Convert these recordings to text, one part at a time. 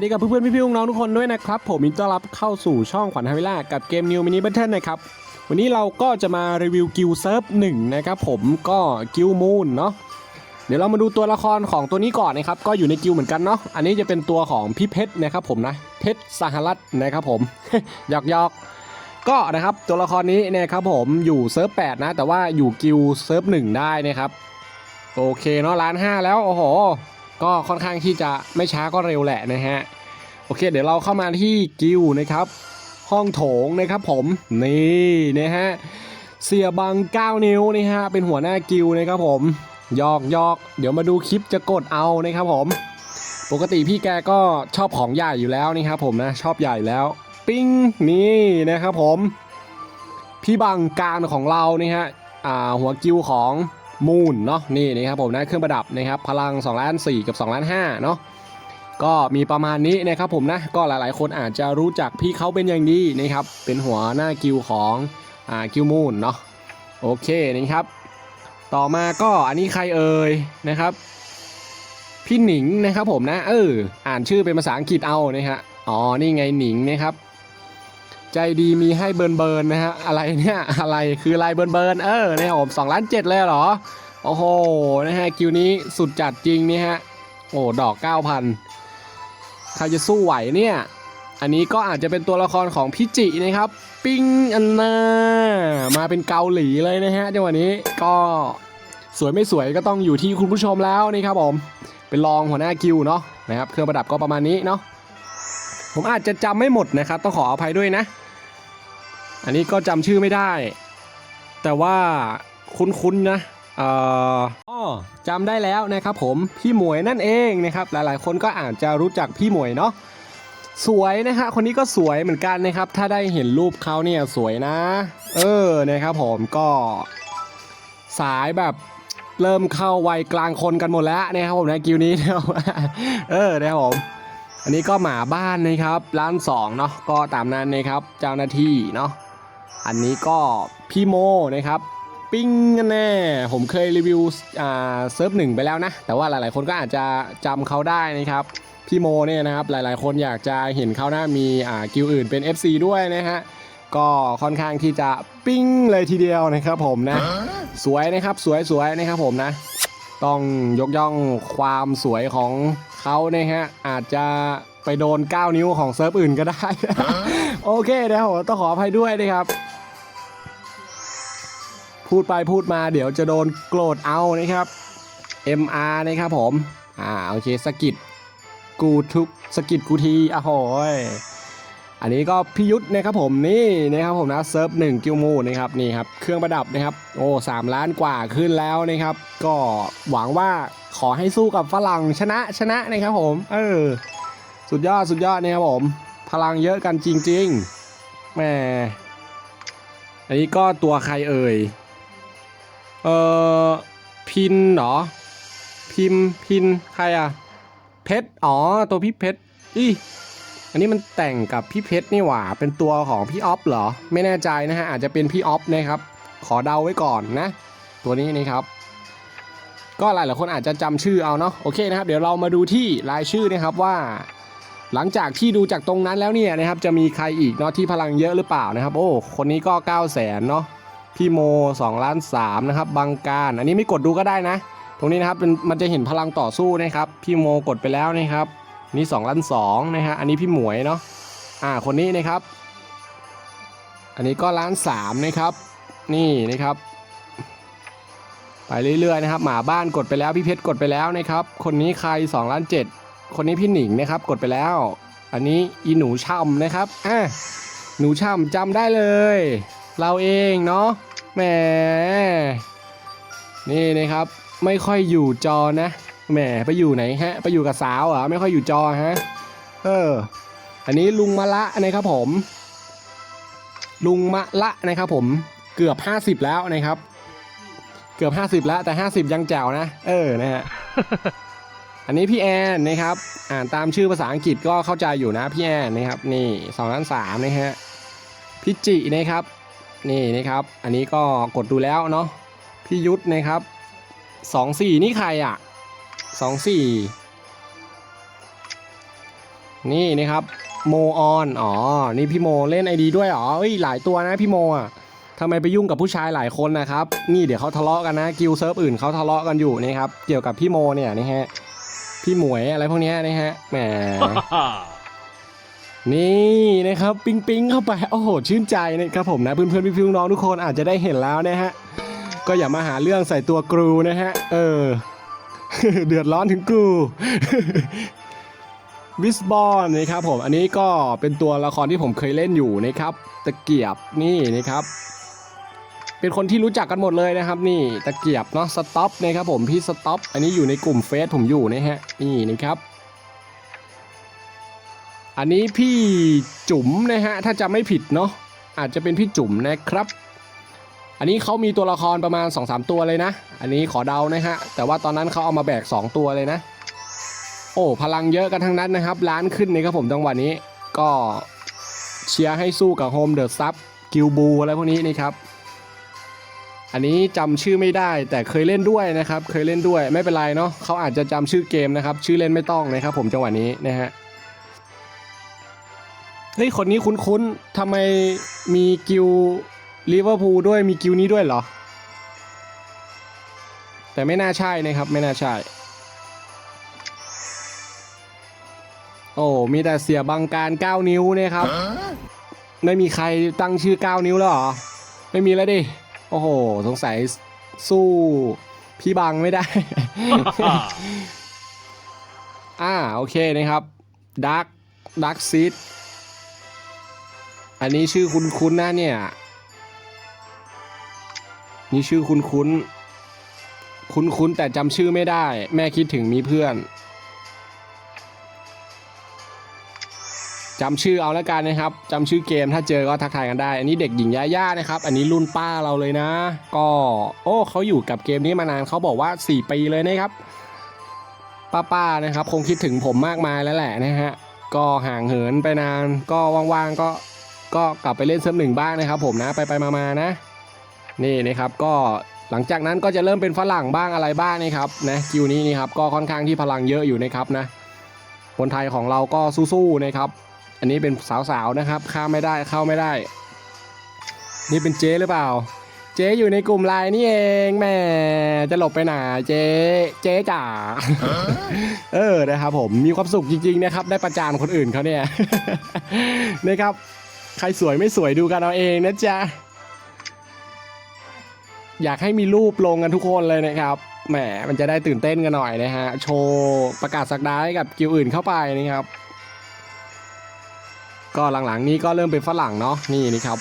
วัสดีกับเพื่อนๆ พี่ๆน้องๆทุกคนด้วยนะครับ ผมยินดีต้อนรับเข้าสู่ช่องขวัญฮาวิล่ากับเกม New Mini Battle นะครับ วันนี้เราก็จะมารีวิวกิลเซิร์ฟหนึ่งนะครับผมก็กิลมูนเนาะเดี๋ยวเรามาดูตัวละครของตัวนี้ก่อนนะครับ ก็อยู่ในกิลเหมือนกันเนาะอันนี้จะเป็นตัวของพี่เพชรนะครับผมนะเพชรสหรัฐนะครับผมหยอกหยอกๆก็นะครับตัวละครนี้นะครับผมอยู่เซิร์ฟ8นะ แต่ว่าอยู่กิลเซิร์ฟหนึ่งได้นะครับโอเคเนาะล้านห้าแล้วโอ้โห ก็ค่อนข้างที่จะไม่ช้าก็เร็วแหละนะฮะโอเค เดี๋ยวเราเข้ามาที่กิลนะครับ ห้องโถงนะครับผมนี่นะฮะเสียบัง 9 นิ้วนี่ฮะเป็นหัวหน้ากิลนะครับผมยอกยอกเดี๋ยวมาดูคลิปจะกดเอานะครับผม ปกติพี่แกก็ชอบของใหญ่อยู่แล้วนี่ครับผมนะชอบใหญ่แล้วปิ้งนี่นะครับผม พี่บังการของเรานี่ฮะอ่าหัวกิลของ มูนเนาะนี่นะครับผมนะเครื่องประดับนะครับพลัง2ล้าน4กับ2ล้าน5เนาะก็มีประมาณนี้นะครับผมนะก็หลายๆ คนอาจจะรู้จักพี่เขาเป็นอย่างดีนะครับเป็นหัวหน้ากิลของอ่ากิลมูนเนาะโอเคนะครับ ต่อมาก็อันนี้ใครเอ่ยนะครับพี่หนิงนะครับผมนะเอออ่านชื่อเป็นภาษาอังกฤษเอานะฮะอ๋อนี่ไงหนิงนะครับ ใจดีมีให้เบิร์นเบิร์นนะฮะอะไรเนี่ยอะไรคือลายเบิร์นเบิร์นเออเนี่ยผมสองล้านเจ็ดเลยเหรอโอ้โหนะฮะคิวนี้สุดจัดจริงนี่ฮะโอ้ดอก9,000ใครจะสู้ไหวเนี่ยอันนี้ก็อาจจะเป็นตัวละครของพี่จินะครับ ปิ้งอันนามาเป็นเกาหลีเลยนะฮะจังหวะนี้ก็สวยไม่สวยก็ต้องอยู่ที่คุณผู้ชมแล้วนี่ครับผมเป็นรองหัวหน้ากิวเนาะนะครับเครื่องประดับก็ประมาณนี้เนาะผมอาจจะจำไม่หมดนะครับ ต้องขออภัยด้วยนะ อันนี้ก็จำชื่อไม่ได้ แต่ว่าคุ้นๆนะเอ่ออ้อจำได้แล้วนะครับผมพี่หมวยนั่นเองนะครับ หลายๆ คนก็อาจจะรู้จักพี่หมวยเนาะสวยนะฮะคนนี้ก็สวยเหมือนกันนะครับ ถ้าได้เห็นรูปเขาเนี่ยสวยนะ เออนะครับผมก็สายแบบเริ่มเข้าวัยกลางคนกันหมดแล้วนะครับผมนะกิวนี้นะครับเออนะครับผมอันนี้ก็หมาบ้านนะครับ ร้านสองเนาะก็ตามนั้นนะครับ เจ้าหน้าที่เนาะ อันนี้ก็พี่โมนะครับปิ้งกันแน่ผมเคยรีวิวอ่าเซิร์ฟหนึ่งไปแล้วนะ แต่ว่าหลายๆ คนก็อาจจะจำเขาได้นะครับ พี่โมเนี่ยนะครับหลายๆ คนอยากจะเห็นเขาหน้ามีอ่ากิลอื่นเป็น FC ด้วยนะฮะก็ค่อนข้างที่จะปิ้งเลยทีเดียวนะครับผมนะ สวยนะครับสวยสวยนะครับผมนะ ต้องยกย่องความสวยของเขานะฮะอาจจะไปโดน 9 นิ้วของเซิร์ฟอื่นก็ได้ โอเคเดี๋ยวผมต้องขออภัยด้วยนะครับ พูดไปพูดมาเดี๋ยวจะโดนโกรธเอานะครับ MR นะครับผม อ่าโอเคสกิดกูทุกสกิดกูทีอะโหยอันนี้ก็พิยุทธ์นะครับผมนี่นะครับผมนะเซิร์ฟหนึ่งกิลมูนะครับนี่ครับเครื่องประดับนะครับโอ้สามล้านกว่าขึ้นแล้วนะครับ ก็หวังว่าขอให้สู้กับฝรั่งชนะชนะนะครับผม เออ สุดยอดสุดยอดนะครับผม พลังเยอะกันจริงๆแหมอันนี้ก็ตัวใครเอ่ย เออพินเหรอ พิมพินใครอะเพชรอ๋อตัวพี่เพชรอีอันนี้มันแต่งกับพี่เพชรนี่หว่า เป็นตัวของพี่ออฟเหรอ ไม่แน่ใจนะฮะ อาจจะเป็นพี่ออฟนะครับ ขอเดาไว้ก่อนนะ ตัวนี้นะครับ ก็หลายหลายคนอาจจะจำชื่อเอาเนาะ โอเคนะครับ เดี๋ยวเรามาดูที่รายชื่อนะครับว่า หลังจากที่ดูจากตรงนั้นแล้วเนี่ยนะครับ จะมีใครอีกเนาะที่พลังเยอะหรือเปล่านะครับ โอ้ คนนี้ก็9 0 0แสนเนาะ พี่โม2ล้าน3นะครับบังการ อันนี้ไม่กดดูก็ได้นะ ตรงนี้นะครับเป็นมันจะเห็นพลังต่อสู้นะครับ พี่โมกดไปแล้วนะครับ นี่2ล้าน2นะฮะอันนี้พี่หมวยเนาะอ่าคนนี้นะครับ อันนี้ก็ล้าน3นะครับ นี่นะครับ ไปเรื่อยๆนะครับ หมาบ้านกดไปแล้วพี่เพชรกดไปแล้วนะครับ คนนี้ใคร2ล้าน7คนนี้พี่หนิงนะครับ กดไปแล้ว อันนี้อีหนูช่ำนะครับอะหนูช่ำจำได้เลย เราเองเนาะแหมนี่นะครับ ไม่ค่อยอยู่จอนะแหมไปอยู่ไหนฮะ ไปอยู่กับสาวเหรอไม่ค่อยอยู่จอฮะเออ อันนี้ลุงมะละนะครับผม ลุงมะละนะครับผมเกือบ50แล้วนะครับ เกือบ50แล้วแต่50ยังแจ๋วนะ เออนะฮะอันนี้พี่แอนนะครับ อ่านตามชื่อภาษาอังกฤษก็เข้าใจอยู่นะพี่แอนนะครับ นี่2ล้าน3นะฮะพี่จินะครับ นี่นะครับ อันนี้ก็กดดูแล้วเนาะพี่ยุทธนะครับสองสี่นี่ใครอะสองสี่นี่นะครับโมออนอ๋อ นี่พี่โมเล่นไอดีด้วยเหรอเอ้ยหลายตัวนะพี่โมอะทำไมไปยุ่งกับผู้ชายหลายคนนะครับ นี่เดี๋ยวเขาทะเลาะกันนะกิลเซิร์ฟอื่นเขาทะเลาะกันอยู่นี่ครับ เกี่ยวกับพี่โมเนี่ยนี่ฮะ พี่หมวยอะไรพวกนี้นะฮะ แหม นี่นะครับปิ๊งปิ๊งเข้าไปโอ้โหชื่นใจนะครับผมนะเพื่อนเพื่อนพี่พี่น้องทุกคนอาจจะได้เห็นแล้วนะฮะก็อย่ามาหาเรื่องใส่ตัวกรูนะฮะเออ เดือดร้อนถึงกรูบิสบอลนะครับผมอันนี้ก็เป็นตัวละครที่ผมเคยเล่นอยู่นะครับ ตะเกียบนี่นะครับ เป็นคนที่รู้จักกันหมดเลยนะครับ นี่ตะเกียบเนาะสต็อปนะครับผมพี่สต็อปอันนี้อยู่ในกลุ่มเฟซผมอยู่นะฮะนี่นะครับ อันนี้พี่จุ๋มนะฮะ ถ้าจะไม่ผิดเนาะอาจจะเป็นพี่จุ๋มนะครับ อันนี้เขามีตัวละครประมาณ 2-3 ตัวเลยนะ อันนี้ขอเดานะฮะ แต่ว่าตอนนั้นเขาเอามาแบก 2 ตัวเลยนะ โอ้พลังเยอะกันทั้งนั้นนะครับ ล้านขึ้นนะครับผมจังหวะนี้ ก็เชียร์ให้สู้กับโฮมเดอะซับกิลบูอะไรพวกนี้นี่ครับ อันนี้จำชื่อไม่ได้แต่เคยเล่นด้วยนะครับ เคยเล่นด้วยไม่เป็นไรเนาะเขาอาจจะจำชื่อเกมนะครับ ชื่อเล่นไม่ต้องนะครับ ผมจังหวะนี้นะฮะ ฮ้ย คนนี้คุ้นๆทำไมมีกิลลิเวอร์พูลด้วยมีกิลนี้ด้วยเหรอ แต่ไม่น่าใช่นะครับ ไม่น่าใช่ โอ้ มีแต่เสียบังการ 9 นิ้วเนี่ยครับ ไม่มีใครตั้งชื่อ 9 นิ้วแล้วเหรอ ไม่มีแล้วดิ โอ้โห สงสัยสู้พี่บังไม่ได้ อ่า โอเคนะครับดักดักซีด อันนี้ชื่อคุ้นคุ้นนะเนี่ย นี่ชื่อคุ้นคุ้นคุ้นคุ้นแต่จำชื่อไม่ได้ แม่คิดถึงมีเพื่อนจำชื่อเอาแล้วกันนะครับจำชื่อเกมถ้าเจอก็ทักทายกันได้ อันนี้เด็กหญิงยาย่านะครับ อันนี้รุ่นป้าเราเลยนะ ก็โอ้เขาอยู่กับเกมนี้มานานเขาบอกว่า 4 ปีเลยนะครับป้าๆนะครับ คงคิดถึงผมมากมายแล้วแหละนะฮะก็ห่างเหินไปนานก็ว่างๆก็ ก็กลับไปเล่นเซิร์ฟหนึ่งบ้างนะครับ ผมนะไปไปมาๆนะ นี่นะครับก็หลังจากนั้นก็จะเริ่มเป็นฝรั่งบ้างอะไรบ้างนะครับนะคิวนี้นี่ครับก็ค่อนข้างที่พลังเยอะอยู่นะครับนะคนไทยของเราก็สู้ๆนะครับ อันนี้เป็นสาวๆนะครับข้ามไม่ได้เข้าไม่ได้ นี่เป็นเจ๊หรือเปล่า เจ๊อยู่ในกลุ่มไลน์นี่เองแม่จะหลบไปไหนเจ๊เจ๊จ๋าเออนะครับผมมีความสุขจริงๆนะครับได้ประจานคนอื่นเขาเนี่ยนะครับ ใครสวยไม่สวยดูกันเอาเองนะจ๊ะ อยากให้มีรูปลงกันทุกคนเลยนะครับ แหม มันจะได้ตื่นเต้นกันหน่อยนะฮะ โชว์ประกาศสักดาให้กับกิวอื่นเข้าไปนะครับ ก็หลังๆนี้ก็เริ่มเป็นฝรั่งเนาะ นี่นี่ครับ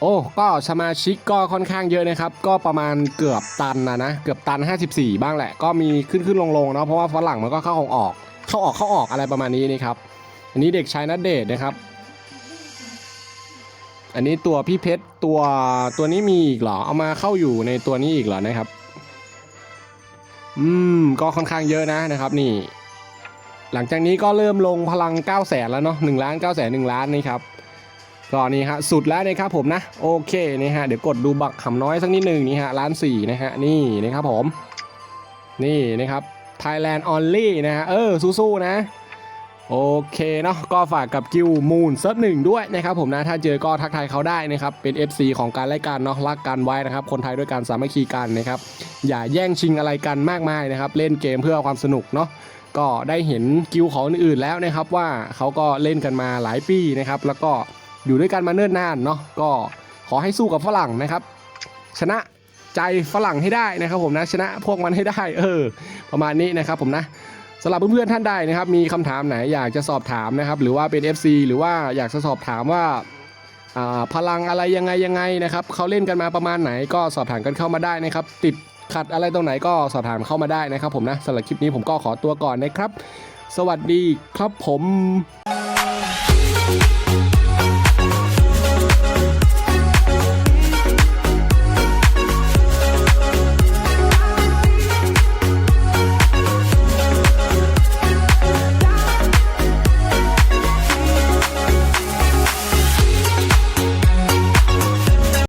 โอ้ ก็สมาชิกก็ค่อนข้างเยอะนะครับ ก็ประมาณเกือบตันนะนะ เกือบตัน 54 บ้างแหละ ก็มีขึ้นขึ้นลงลงๆเนาะ เพราะว่าฝรั่งมันก็เข้าออกออก เข้าออกเข้าออกอะไรประมาณนี้นี่ครับ อันนี้เด็กชายนัดเดทนะครับ อันนี้ตัวพี่เพชรตัวตัวนี้มีอีกเหรอ เอามาเข้าอยู่ในตัวนี้อีกเหรอนะครับ อืม ก็ค่อนข้างเยอะนะนะครับนี่ หลังจากนี้ก็เริ่มลงพลัง9 0 0แสนแล้วเนาะ1ล้าน9 0 0 0 1ล้านนี่ครับก็นี่ฮะสุดแล้วนะครับผมนะโอเคนี่ฮะเดี๋ยวกดดูบักขำน้อยสักนิดหนึ่งนี่ฮะล้านสี่นะฮะนี่นะครับผม นี่นะครับ Thailand Only นะฮะเออสู้ๆนะ โอเคเนาะก็ฝากกับกิวมูนเซิร์ฟหนึ่งด้วยนะครับผมนะถ้าเจอก็ทักทายเขาได้นะครับเป็น FC ของการไล่กันเนาะรักกันไว้นะครับคนไทยด้วยกันสามัคคีกันนะครับอย่าแย่งชิงอะไรกันมากมายนะครับเล่นเกมเพื่อความสนุกเนาะก็ได้เห็นกิวของอื่นๆแล้วนะครับว่าเขาก็เล่นกันมาหลายปีนะครับแล้วก็อยู่ด้วยกันมาเนิ่นนานเนาะก็ขอให้สู้กับฝรั่งนะครับชนะใจฝรั่งให้ได้นะครับผมนะชนะพวกมันให้ได้เออประมาณนี้นะครับผมนะ สำหรับเพื่อนๆท่านใดนะครับมีคำถามไหนอยากจะสอบถามนะครับหรือว่าเป็น FC หรือว่าอยากจะสอบถามว่าพลังอะไรยังไงยังไงนะครับเขาเล่นกันมาประมาณไหนก็สอบถามกันเข้ามาได้นะครับ ติดขัดอะไรตรงไหนก็สอบถามเข้ามาได้นะครับผมนะสำหรับคลิปนี้ผมก็ขอตัวก่อนนะครับ สวัสดีครับผม